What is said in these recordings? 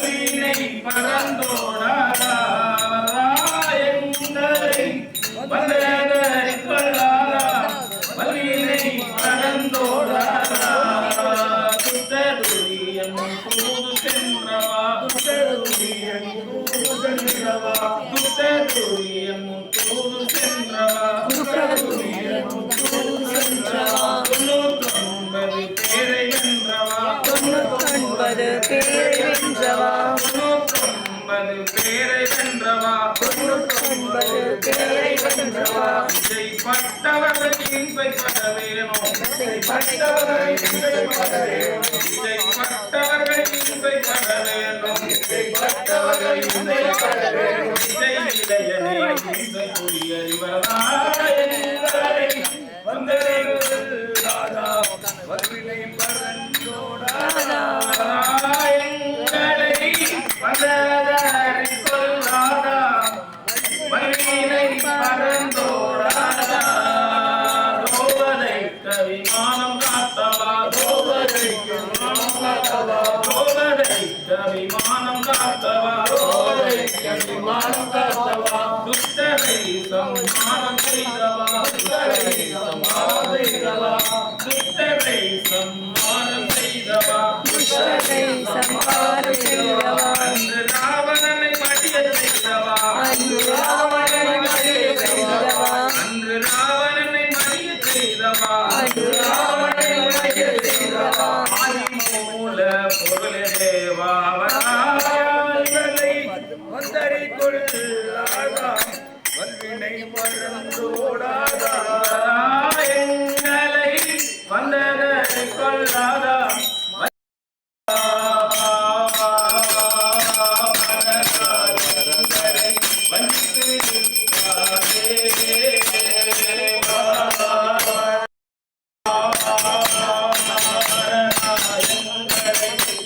cine y parando. பட்டவர்கள்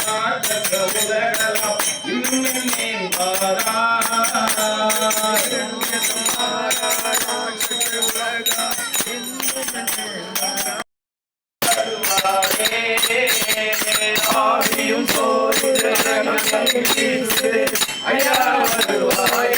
உலகலாம் இன்னும் ஆவியும் சோறு ஐயா வருவாய்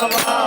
Baba.